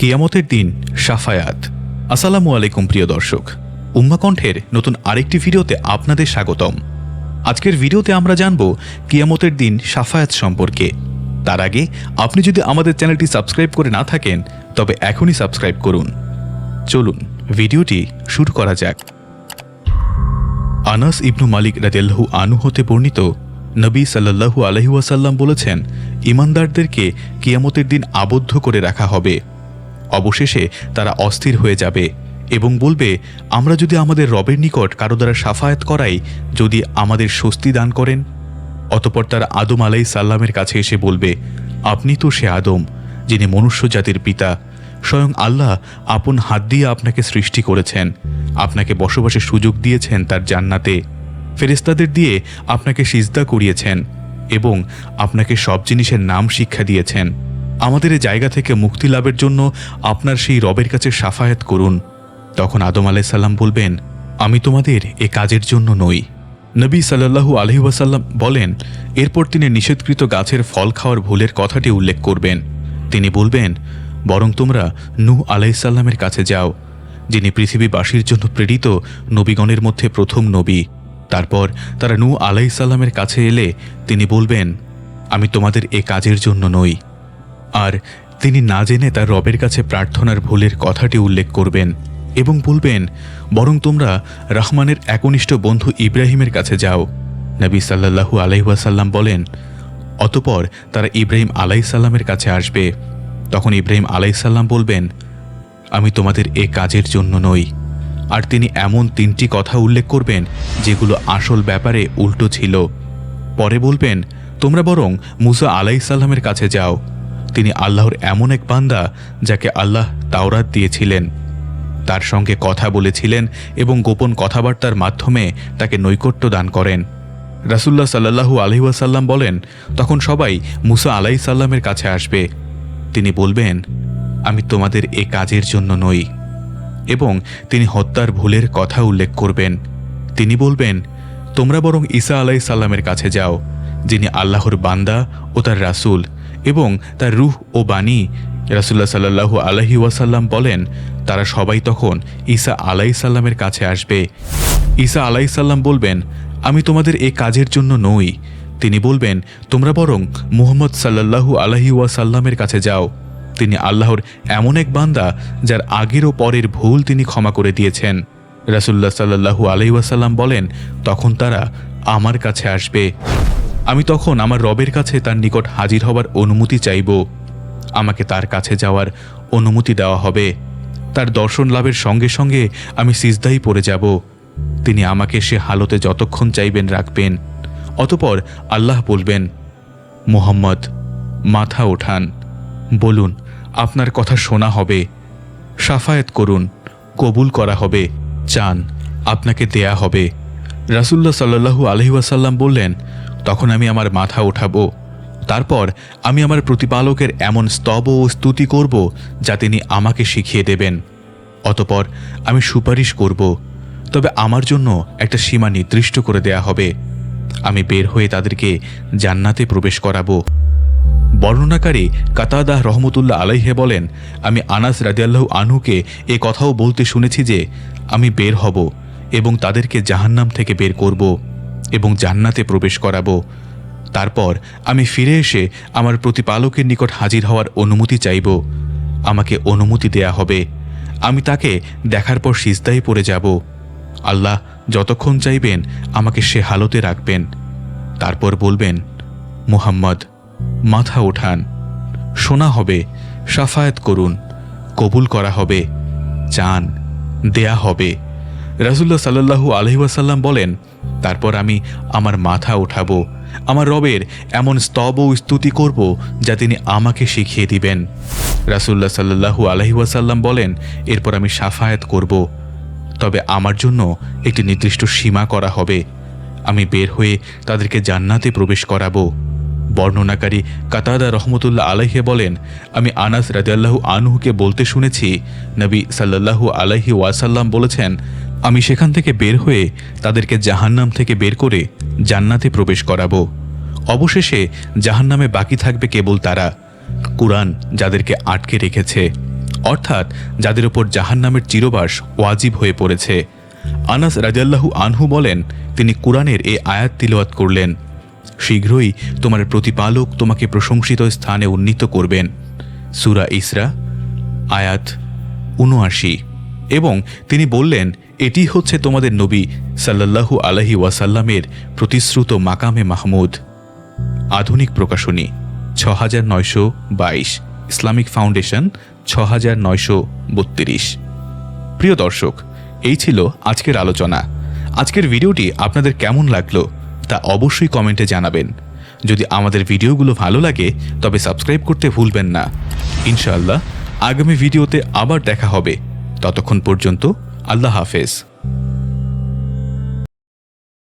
কিয়ামতের দিন সাফায়াত আসসালামু আলাইকুম, প্রিয় দর্শক। উম্মা কণ্ঠের নতুন আরেকটি ভিডিওতে আপনাদের স্বাগতম। আজকের ভিডিওতে আমরা জানব কিয়ামতের দিন সাফায়াত সম্পর্কে। তার আগে আপনি যদি আমাদের চ্যানেলটি সাবস্ক্রাইব করে না থাকেন, তবে এখনই সাবস্ক্রাইব করুন। চলুন, ভিডিওটি শুরু করা যাক। আনাস ইবনু মালিক রাদিয়াল্লাহু আনু হতে বর্ণিত নবী সাল্লাল্লাহু আলহি ওয়াসাল্লাম বলেছেন, ইমানদারদেরকে কিয়ামতের দিন আবদ্ধ করে রাখা হবে। অবশেষে তারা অস্থির হয়ে যাবে এবং বলবে, আমরা যদি আমাদের রবের নিকট কারও দ্বারা সাফায়াত করাই, যদি আমাদের স্বস্তি দান করেন? অতপর তারা আদম আলাই সাল্লামের কাছে এসে বলবে, আপনি তো সে আদম, যিনি মনুষ্য জাতির পিতা। স্বয়ং আল্লাহ আপন হাত দিয়ে আপনাকে সৃষ্টি করেছেন। আপনাকে বসবাসের সুযোগ দিয়েছেন তার জান্নাতে। ফেরেস্তাদের দিয়ে আপনাকে সিজদা করিয়েছেন এবং আপনাকে সব জিনিসের নাম শিক্ষা দিয়েছেন। আমাদের এই জায়গা থেকে মুক্তি লাভের জন্য আপনার সেই রবের কাছে সাফায়াত করুন। তখন আদম আলাইসাল্লাম বলবেন, আমি তোমাদের এ কাজের জন্য নই। নবী সাল্লাল্লাহু আলহি ওয়াসাল্লাম বলেন, এরপর তিনি নিষেধকৃত গাছের ফল খাওয়ার ভুলের কথাটি উল্লেখ করবেন। তিনি বলবেন, বরং তোমরা নূহ আলাইসাল্লামের কাছে যাও, যিনি পৃথিবীবাসীর জন্য প্রেরিত নবীগণের মধ্যে প্রথম নবী। তারপর তারা নূহ আলাইসাল্লামের কাছে এলে তিনি বলবেন, আমি তোমাদের এ কাজের জন্য নই। আর তিনি না জেনে তার রবের কাছে প্রার্থনার ভুলের কথাটি উল্লেখ করবেন এবং বলবেন, বরং তোমরা রহমানের একনিষ্ঠ বন্ধু ইব্রাহিমের কাছে যাও। নবী সাল্লাল্লাহু আলাইহাসাল্লাম বলেন, অতপর তারা ইব্রাহিম আলাইসাল্লামের কাছে আসবে। তখন ইব্রাহিম আলাইসাল্লাম বলবেন, আমি তোমাদের এ কাজের জন্য নই। আর তিনি এমন তিনটি কথা উল্লেখ করবেন, যেগুলো আসল ব্যাপারে উল্টো ছিল। পরে বলবেন, তোমরা বরং মুসা আলাইসাল্লামের কাছে যাও। তিনি আল্লাহর এমন এক বান্দা যাকে আল্লাহ তাওরাত দিয়েছিলেন। তার সঙ্গে কথা বলেছিলেন এবং গোপন কথাবার্তার মাধ্যমে তাকে নৈকট্য দান করেন। রাসুল্লাহ সাল্লাহু আলহিউসাল্লাম বলেন, তখন সবাই মুসা আলাই সাল্লামের কাছে আসবে। তিনি বলবেন, আমি তোমাদের এ কাজের জন্য নই। এবং তিনি হত্যার ভুলের কথা উল্লেখ করবেন। তিনি বলবেন, তোমরা বরং ঈসা আলাই সাল্লামের কাছে যাও, যিনি আল্লাহর বান্দা ও তার রাসূল। এবং তার রুহ ও বাণী। রাসুল্লাহ সাল্লাহু আলহি ওয়াসাল্লাম বলেন, তারা সবাই তখন ঈসা আলাই সাল্লামের কাছে আসবে। ঈসা আলাই সাল্লাম বলবেন, আমি তোমাদের এ কাজের জন্য নই। তিনি বলবেন, তোমরা বরং মুহম্মদ সাল্লাহু আলহি ওয়াসাল্লামের কাছে যাও। তিনি আল্লাহর এমন এক বান্দা, যার আগের ও পরের ভুল তিনি ক্ষমা করে দিয়েছেন। রাসুল্লাহ সাল্লাহু আলহি ওয়াসাল্লাম বলেন, তখন তারা আমার কাছে আসবে। আমি তখন আমার রবের কাছে তার নিকট হাজির হবার অনুমতি চাইব। আমাকে তার কাছে যাওয়ার অনুমতি দেওয়া হবে। তার দর্শন লাভের সঙ্গে সঙ্গে আমি সিজদাই পড়ে যাব। তিনি আমাকে সে হালতে যতক্ষণ চাইবেন রাখবেন। অতপর আল্লাহ বলবেন, মোহাম্মদ, মাথা ওঠান। বলুন, আপনার কথা শোনা হবে। সাফায়েত করুন, কবুল করা হবে। চান, আপনাকে দেয়া হবে। রাসুল্লাহ সাল্লাহু আলহিউসাল্লাম বললেন তখন আমি আমার মাথা উঠাবো। তারপর আমি আমার প্রতিপালকের এমন স্তব ও স্তুতি করব যা তিনি আমাকে শিখিয়ে দেবেন। অতপর আমি সুপারিশ করব। তবে আমার জন্য একটা সীমা নির্দিষ্ট করে দেয়া হবে। আমি বের হয়ে তাদেরকে জান্নাতে প্রবেশ করাবো। বর্ণনাকারী কাতাদাহ রহমতুল্লাহ আলাইহে বলেন, আমি আনাস রাজিয়াল্লাহু আনহুকে এ কথাও বলতে শুনেছি যে, আমি বের হব এবং তাদেরকে জাহান্নাম থেকে বের করব। এবং জান্নাতে প্রবেশ করাবো। তারপর আমি ফিরে এসে আমার প্রতিপালকের নিকট হাজির হওয়ার অনুমতি চাইব। আমাকে অনুমতি দেয়া হবে। আমি তাকে দেখার পর সিজদাই পড়ে যাব। আল্লাহ যতক্ষণ চাইবেন আমাকে সে হালতে রাখবেন। তারপর বলবেন, মুহাম্মদ, মাথা ওঠান। শোনা হবে, সাফায়াত করুন। কবুল করা হবে। চান, দেয়া হবে। রাজুল্লাহ সাল্লাহু আলহিবাসাল্লাম বলেন, তারপর আমি আমার মাথা ওঠাবো আমার রবের এমন স্তব ও স্তুতি করব যা তিনি আমাকে শিখিয়ে দিবেন। রাসুল্লাহ সাল্লাহু আলহিউসাল্লাম বলেন, এরপর আমি সাফায়াত করব। তবে আমার জন্য একটি নির্দিষ্ট সীমা করা হবে। আমি বের হয়ে তাদেরকে জান্নাতে প্রবেশ করাবো। বর্ণনাকারী কাতাদা রহমতুল্লাহ আলাইহে বলেন, আমি আনাস রাজিয়াল্লাহু আনহুকে বলতে শুনেছি, নবী সাল্লাল্লাহু আলাইহি ওয়াসাল্লাম বলেছেন আমি সেখান থেকে বের হয়ে তাদেরকে জাহান্নাম থেকে বের করে জান্নাতে প্রবেশ করাবো। অবশেষে জাহান্নামে বাকি থাকবে কেবল তারা, কুরআন যাদেরকে আটকে রেখেছে, অর্থাৎ যাদের উপর জাহান্নামের চিরবাস ওয়াজিব হয়ে পড়েছে। আনাস রাজাল্লাহু আনহু বলেন, তিনি কোরআনের এ আয়াত তিলওয়াত করলেন, শীঘ্রই তোমার প্রতিপালক তোমাকে প্রশংসিত স্থানে উন্নীত করবেন। সুরা ইসরা, আয়াত উনআশি এবং তিনি বললেন, এটি হচ্ছে তোমাদের নবী সাল্লাল্লাহু আলহি ওয়াসাল্লামের প্রতিশ্রুত মাকামে মাহমুদ। আধুনিক প্রকাশনী ছ হাজার নয়শো বাইশ। ইসলামিক ফাউন্ডেশন ছ হাজার নয়শো বত্রিশ। প্রিয় দর্শক, এই ছিল আজকের আলোচনা। আজকের ভিডিওটি আপনাদের কেমন লাগল তা অবশ্যই কমেন্টে জানাবেন। যদি আমাদের ভিডিওগুলো ভালো লাগে, তবে সাবস্ক্রাইব করতে ভুলবেন না। ইনশাআল্লাহ, আগামী ভিডিওতে আবার দেখা হবে। ততক্ষণ পর্যন্ত আল্লাহ হাফেজ।